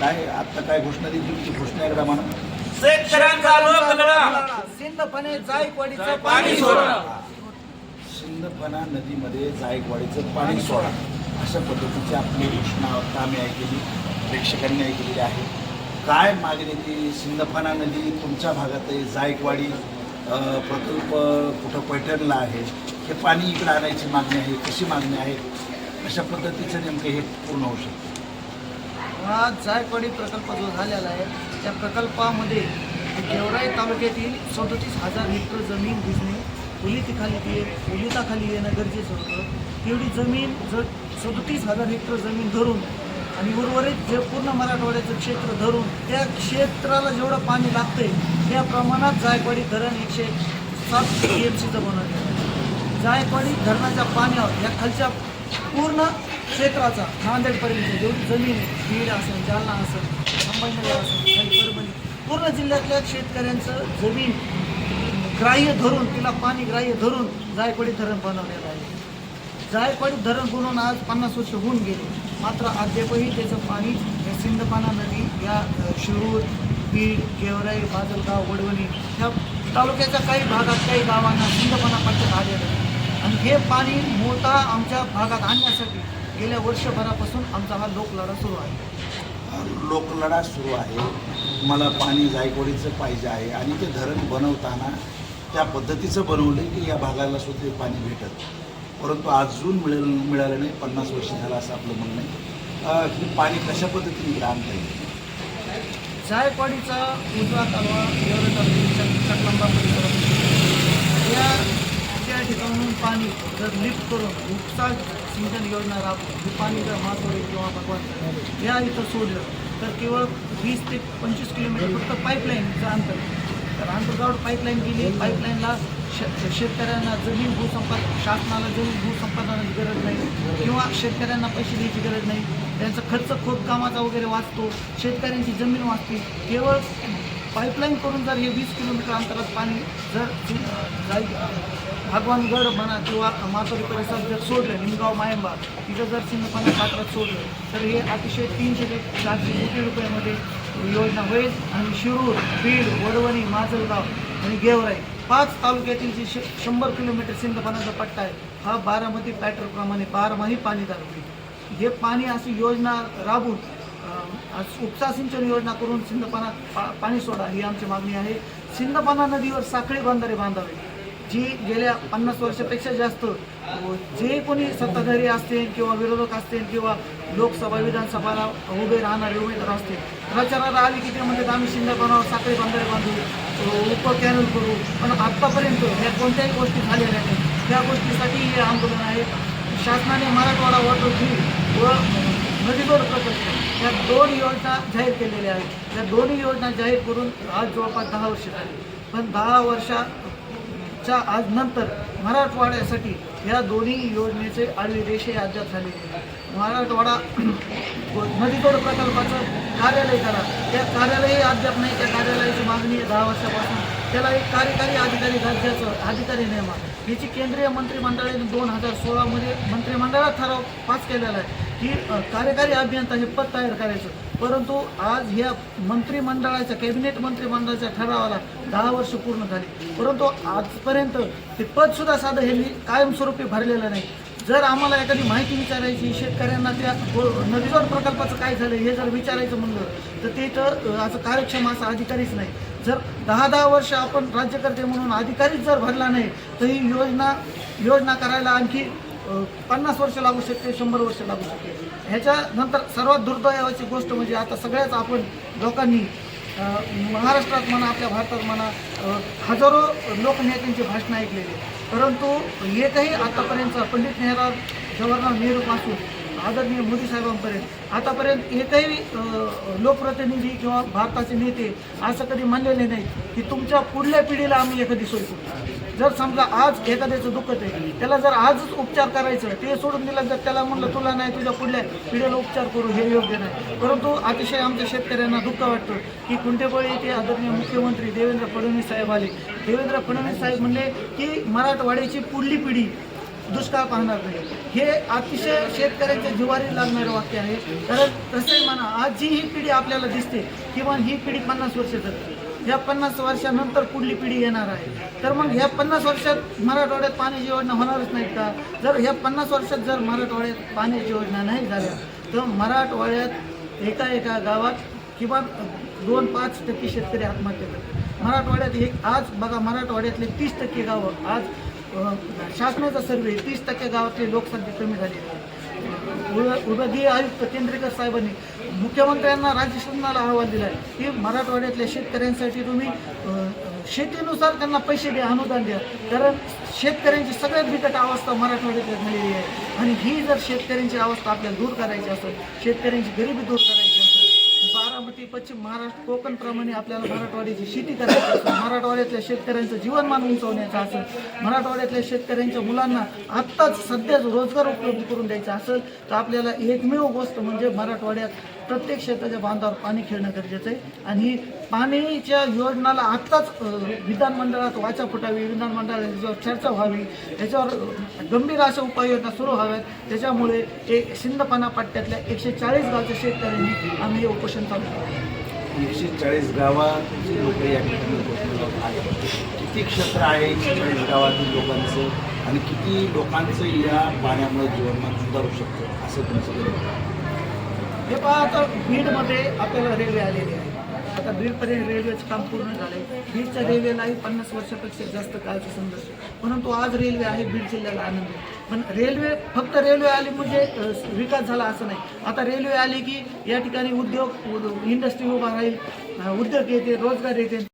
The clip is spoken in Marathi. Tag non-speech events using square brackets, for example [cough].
काय आता काय घोषणा दिली तुमची घोषणा एकदा म्हणा. शेतकऱ्यांचा सिंधपणे जायकवाडीचं पाणी सोडा. सिंदफणा नदीमध्ये जायकवाडीचं पाणी सोडा. अशा पद्धतीची आपली घोषणा आता आम्ही ऐकलेली प्रेक्षकांनी ऐकलेली आहे. काय मागणी ती सिंदफणा नदी तुमच्या भागात आहे? जायकवाडी प्रकल्प कुठं पैठणला आहे? हे पाणी इकडं आणायची मागणी आहे कशी मागणी आहे? अशा पद्धतीचं नेमकं हे पूर्ण होऊ शकतं. हा जायकवाडी प्रकल्प जो झालेला आहे त्या प्रकल्पामध्ये गेवराई तालुक्यातील सदोतीस हजार हेक्टर जमीन भिजणे पोलितीखाली ते पोलिताखाली येणं गरजेचं होतं. तेवढी जमीन जर सदोतीस हजार हेक्टर जमीन धरून आणि उर्वरित जे पूर्ण मराठवाड्याचं क्षेत्र धरून त्या क्षेत्राला जेवढं पाणी लागतंय त्या प्रमाणात जायकवाडी धरण एकशे सात टी एम सीचं बनवलं जायकवाडी धरणाच्या पाण्यावर या खालच्या पूर्ण क्षेत्राचा नांदेडपर्यंत जेवढी जमीन आहे बीड असेल जालना असेल संभाजीनगर असेल परभणी पूर्ण जिल्ह्यातल्या शेतकऱ्यांचं जमीन ग्राह्य धरून तिला पाणी ग्राह्य धरून जायकवाडी धरण बनवलेलं आहे. जायकवाडी धरण बनवून आज पन्नास वर्ष होऊन गेले. मात्र अद्यापही त्याचं पाणी या सिंधपाना नदी या शिरूर बीड गेवराई बाजलगाव वडवणी ह्या तालुक्याच्या काही भागात काही गावांना सिंधपाना पट्ट्यात आलेलं आहे. आणि हे पाणी मोठा आमच्या भागात आणण्यासाठी गेल्या वर्षभरापासून आमचा हा लोकलढा सुरू आहे. लोकलढा सुरू आहे. मला पाणी जायकवाडीचं पाहिजे आहे आणि ते धरण बनवताना त्या पद्धतीचं बनवलं की या भागाला सुद्धा पाणी भेटत. परंतु अजून मिळेल मिळालं नाही पन्नास वर्ष झालं असं आपलं म्हणणं आहे. हे पाणी कशा पद्धतीने इकडे आणता येईल? जायकवाडीचा उजवा कालवा गेवराई तालुक्याच्या परिसरात या त्या ठिकाणून पाणी जर लिफ्ट करून उपसा सिंचन योजना राबवून हे पाणी जर माथोरे किंवा भगवान या इथं सोडलं तर केवळ वीस ते पंचवीस किलोमीटर फक्त पाईपलाईनचं अंतर. तर अंतर्गावर पाईपलाईन गेली पाईपलाईनला श शेतकऱ्यांना जमीन भूसंपाद शासनाला जमीन भूसंपादनाची गरज नाही किंवा शेतकऱ्यांना पैसे द्यायची गरज नाही. त्यांचा खर्च खोदकामाचा वगैरे वाचतो शेतकऱ्यांची जमीन वाचते. केवळ पाईपलाईन करून जर हे वीस किलोमीटर अंतरात पाणी जर भगवानगड म्हणा किंवा मातोरी परिसरात जर सोडलं निमगाव मायंबा तिथं जर सिंधपाना पात्रात सोडलं तर हे अतिशय तीनशे ते चारशे कोटी रुपयामध्ये योजना होईल. आणि शिरूर बीड वडवणी माजलगाव आणि गेवराई पाच तालुक्यातील जे श शंभर किलोमीटर सिंधपानाचा पट्टा आहे हा बारामती पॅटरप्रमाणे बारमाही पाणी होईल. हे पाणी अशी योजना राबवून आज उपसा सिंचन योजना करून सिंधपाना पा पाणी सोडा ही आमची मागणी आहे. सिंधपाना नदीवर साखळी बंधारे बांधावे. जी गेल्या पन्नास वर्षापेक्षा जास्त जे कोणी सत्ताधारी असतील किंवा विरोधक असतील किंवा लोकसभा विधानसभाला उभे राहणारे उमेदवार असतील प्रचाराला आली की ते म्हणतात आम्ही सिंधपानावर साखळी बंधारे बांधू उप कॅनल करू. पण आत्तापर्यंत ह्या कोणत्याही गोष्टी झालेल्या नाहीत. त्या गोष्टीसाठी हे आंदोलन आहे. शासनाने मराठवाडा वॉटर फ्री व नदीजोड प्रकल्प या दोन योजना जाहीर केलेल्या आहेत. या दोन्ही योजना जाहीर करून आज जवळपास दहा वर्ष झाली. पण दहा वर्षाच्या आज नंतर मराठवाड्यासाठी या दोन्ही योजनेचे आडवी रेषे अद्याप झाले मराठवाडा [clears throat] नदीजोड प्रकल्पाचं कार्यालय करा त्या कार्यालयही अद्याप नाही. त्या कार्यालयाची मागणी आहे दहा वर्षापासून. त्याला एक कार्यकारी अधिकारी राज्याचं अधिकारी नेमा याची केंद्रीय मंत्रिमंडळाने दोन हजार सोळामध्ये मंत्रिमंडळात ठराव पास केलेला आहे. की कार्यकारी अभियंता हे पद तयार करायचं. परंतु आज ह्या मंत्रिमंडळाच्या कॅबिनेट मंत्रिमंडळाच्या ठरावाला दहा वर्ष पूर्ण झाली. परंतु आजपर्यंत ते पदसुद्धा साधं हे कायमस्वरूपी भरलेलं नाही. जर आम्हाला एखादी माहिती विचारायची शेतकऱ्यांना त्या नदीजोड प्रकल्पाचं काय झालं हे जर विचारायचं म्हणलं तर ते तर असं कार्यक्षम असा अधिकारीच नाही. जर दहा दहा वर्ष आपण राज्यकर्ते म्हणून अधिकारीच जर भरला नाही तर ही योजना योजना करायला आणखी पन्नास वर्ष लागू शकते शंभर वर्ष लागू शकते. ह्याच्यानंतर सर्वात दुर्दैवाची गोष्ट म्हणजे आता सगळ्याच आपण लोकांनी महाराष्ट्रात म्हणा आपल्या भारतात म्हणा हजारो लोकनेत्यांची भाषणं ऐकलेली. परंतु एकही आतापर्यंत पंडित नेहरू जवाहरलाल नेहरूपासून आदरणीय मोदी साहेबांपर्यंत आतापर्यंत एकही लोकप्रतिनिधी किंवा भारताचे नेते असं कधी मानलेले नाही की तुमच्या पुढल्या पिढीला आम्ही एखादी सोय करू जर समजा आज एखाद्याचं दुखत आहे त्याला जर आजच उपचार करायचं ते सोडून दिलं जर त्याला म्हणलं तुला नाही तुझ्या पुढल्या पिढीला उपचार करू हे योग्य नाही. परंतु अतिशय आमच्या शेतकऱ्यांना दुःख वाटतं की कुंटेबळी ते आदरणीय मुख्यमंत्री देवेंद्र फडणवीस साहेब आले. देवेंद्र फडणवीस साहेब म्हणले की मराठवाड्याची पुढली पिढी दुष्काळ पाहणार नाही. हे अतिशय शेतकऱ्यांच्या जिवारी लागणारं वाक्य आहे. कारण तसे म्हणा आज जी ही पिढी आपल्याला दिसते. किंवा ही पिढी पन्नास वर्ष जगते ह्या पन्नास वर्षानंतर पुढली पिढी येणार आहे. तर मग ह्या पन्नास वर्षात मराठवाड्यात पाण्याची योजना होणारच नाहीत का? जर ह्या पन्नास वर्षात जर मराठवाड्यात पाण्याची योजना नाही झाल्या तर मराठवाड्यात एका एका गावात किंवा दोन पाच टक्के शेतकरी आत्महत्या करतात. मराठवाड्यात एक आज बघा मराठवाड्यातले तीस टक्के गावं आज शासनाचा सर्वे तीस टक्के गावातली लोकसंख्या कमी झाली आहे विभागीय आयुक्त केंद्रेकर साहेबांनी मुख्यमंत्र्यांना राज्य शासनाला अहवाल दिला आहे की मराठवाड्यातल्या शेतकऱ्यांसाठी तुम्ही शेतीनुसार त्यांना पैसे द्या अनुदान द्या. कारण शेतकऱ्यांची सगळ्यात बिकट अवस्था मराठवाड्यात झालेली आहे. आणि ही जर शेतकऱ्यांची अवस्था आपल्याला दूर करायची असेल शेतकऱ्यांची गरिबी दूर करायची पश्चिम महाराष्ट्र कोकणप्रमाणे आपल्याला मराठवाड्याची शेती करायची असेल मराठवाड्यातल्या शेतकऱ्यांचं जीवनमान उंचवण्याचं असेल मराठवाड्यातल्या शेतकऱ्यांच्या मुलांना आत्ताच सध्याच रोजगार उपलब्ध करून द्यायचा असेल तर आपल्याला एकमेव गोष्ट म्हणजे मराठवाड्यात प्रत्येक शेताच्या बांधावर पाणी खेळणं गरजेचं आहे. आणि ही पाणीच्या योजनाला आत्ताच विधानमंडळात वाचा फुटावी विधानमंडळात याच्यावर चर्चा व्हावी याच्यावर गंभीर अशा उपाययोजना सुरू व्हाव्यात. त्याच्यामुळे एक सिंदपाना पट्ट्यातल्या एकशे चाळीस गावच्या शेतकऱ्यांनी आम्ही हे उपोषण चालू केलं. एकशे चाळीस गावातील लोक या ठिकाणी किती क्षेत्र आहे एकशे चाळीस गावातील लोकांचं आणि किती लोकांचं या पाण्यामुळे जीवनमान सुधारू शकतं असं तुमचं हे पहा आता बीडमध्ये आपल्याला रेल्वे आलेली आहे. आता बीडपर्यंत रेल्वेचं काम पूर्ण झालं आहे बीडच्या रेल्वेलाही पन्नास वर्षापेक्षा जास्त काळचा संघर्ष परंतु आज रेल्वे आहे बीड जिल्ह्याला आनंद पण रेल्वे फक्त रेल्वे आली म्हणजे विकास झाला असं नाही. आता रेल्वे आली की या ठिकाणी उद्योग इंडस्ट्री उभा राहील उद्योग येते रोजगार येते.